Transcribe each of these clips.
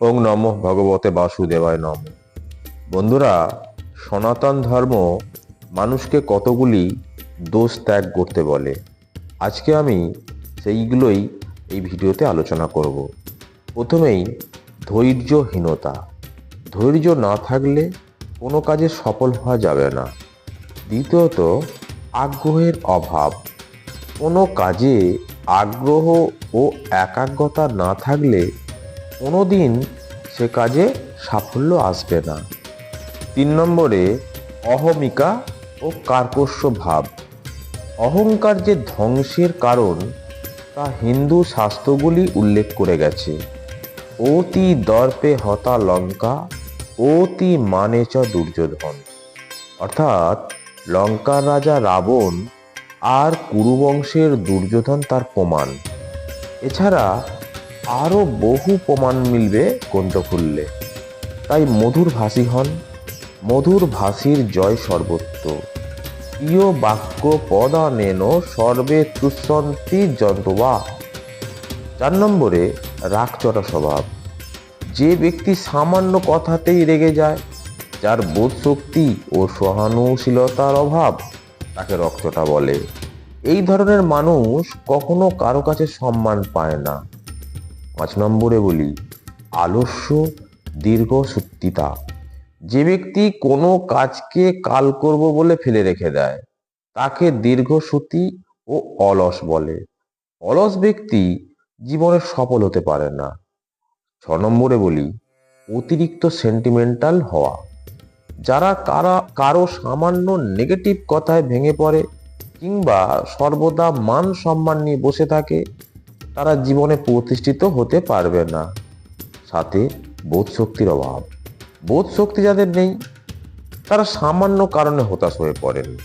ওং নম ভগবতে বাসুদেবায় নম। বন্ধুরা, সনাতন ধর্ম মানুষকে কতগুলি দোষ ত্যাগ করতে বলে? আজকে আমি সেইগুলোই এই ভিডিওতে আলোচনা করব। প্রথমেই, ধৈর্যহীনতা। ধৈর্য না থাকলে কোনো কাজে সফল হওয়া যাবে না। দ্বিতীয়ত, আগ্রহের অভাব। কোনো কাজে আগ্রহ ও একাগ্রতা না থাকলে কোনো দিন সে কাজে সাফল্য আসবে না। তিন নম্বরে অহমিকা ও কার্কস্য ভাব। অহংকার যে ধ্বংসের কারণ, তা হিন্দু শাস্ত্রগুলি উল্লেখ করে গেছে। অতি দর্পে হতা লঙ্কা, অতি মানে চ দুর্যোধন। অর্থাৎ লঙ্কার রাজা রাবণ আর কুরুবংশের দুর্যোধন তার প্রমাণ। এছাড়া আরও বহু প্রমাণ মিলবে গ্রন্থ খুললে তাই মধুর ভাষী হন, মধুর ভাষীর জয় সর্বত্র। ইয় বাক্য পদানেন সর্বে তুষন্তি যন্ত্রবা। চার নম্বরে রাগচটা স্বভাব। যে ব্যক্তি সামান্য কথাতেই রেগে যায়, যার বোধ শক্তি ও সহানুশীলতার অভাব, তাকে রক্তটা বলে। এই ধরনের মানুষ কখনো কারও কাছে সম্মান পায় না। পাঁচ নম্বরে বলি, আলস্য দীর্ঘ সত্যিতা। যে ব্যক্তি কোনো কাজকে কাল করব বলে ফেলে রেখে দেয়, তাকে দীর্ঘসূতি ও অলস বলে। অলস ব্যক্তি জীবনে সফল হতে পারে না। ছ নম্বরে বলি, অতিরিক্ত সেন্টিমেন্টাল হওয়া। যারা কারা, কারও সামান্য নেগেটিভ কথায় ভেঙে পড়ে কিংবা সর্বদা মান সম্মান নিয়ে বসে থাকে তারা জীবনে প্রতিষ্ঠিত হতে পারবে না। সাথে বোধ শক্তির অভাব। বোধ শক্তি যাদের নেই, তারা সামান্য কারণে হতাশ হয়ে পড়েন।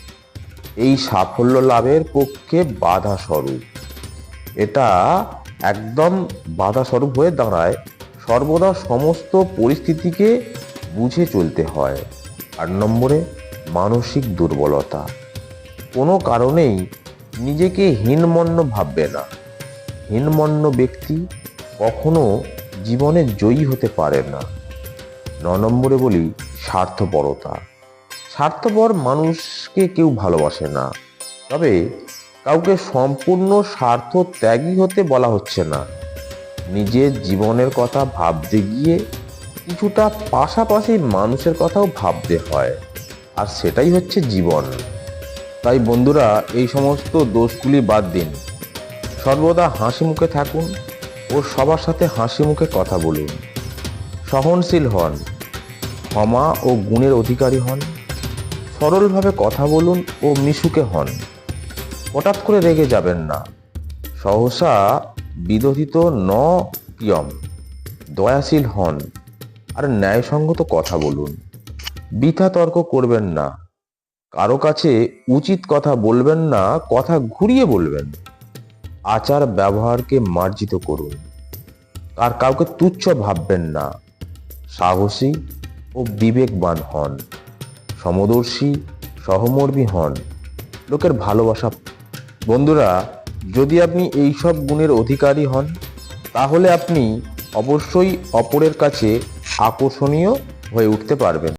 এই সাফল্য লাভের পক্ষে বাধা স্বরূপ এটা একদম বাধা স্বরূপ হয়ে দাঁড়ায়, সর্বদা সমস্ত পরিস্থিতিকে বুঝে চলতে হয়। আট নম্বরে, মানসিক দুর্বলতা। কোনো কারণেই নিজেকে হীনমন্য ভাববে না। হীনমন্য ব্যক্তি কখনো জীবনে জয়ী হতে পারে না। ন নম্বরে বলি স্বার্থপরতা। স্বার্থপর মানুষকে কেউ ভালোবাসে না। তবে কাউকে সম্পূর্ণ স্বার্থ ত্যাগী হতে বলা হচ্ছে না। নিজের জীবনের কথা ভাবতে গিয়ে কিছুটা পাশাপাশি মানুষের কথাও ভাবতে হয়। আর সেটাই হচ্ছে জীবন। তাই বন্ধুরা, এই সমস্ত দোষগুলি বাদ দিন। সর্বদা হাসি মুখে থাকুন ও সবার সাথে হাসি মুখে কথা বলুন। সহনশীল হন, ক্ষমা ও গুণের অধিকারী হন, সরলভাবে কথা বলুন ও মিশুকে হন। হঠাৎ করে রেগে যাবেন না। সহসা বিদোধিত ন প্রিয়ম দয়াশীল হন আর ন্যায়সঙ্গত কথা বলুন। বৃথা তর্ক করবেন না। কারও কাছে উচিত কথা বলবেন না, কথা ঘুরিয়ে বলবেন। আচার ব্যবহারকে মার্জিত করুন। আর কাউকে তুচ্ছ ভাববেন না। সাহসী ও বিবেকবান হন। সমদর্শী, সহমর্মী হন। লোকের ভালোবাসা বন্ধুরা, যদি আপনি এই সব গুণের অধিকারী হন, তাহলে আপনি অবশ্যই অপরের কাছে আকর্ষণীয় হয়ে উঠতে পারবেন।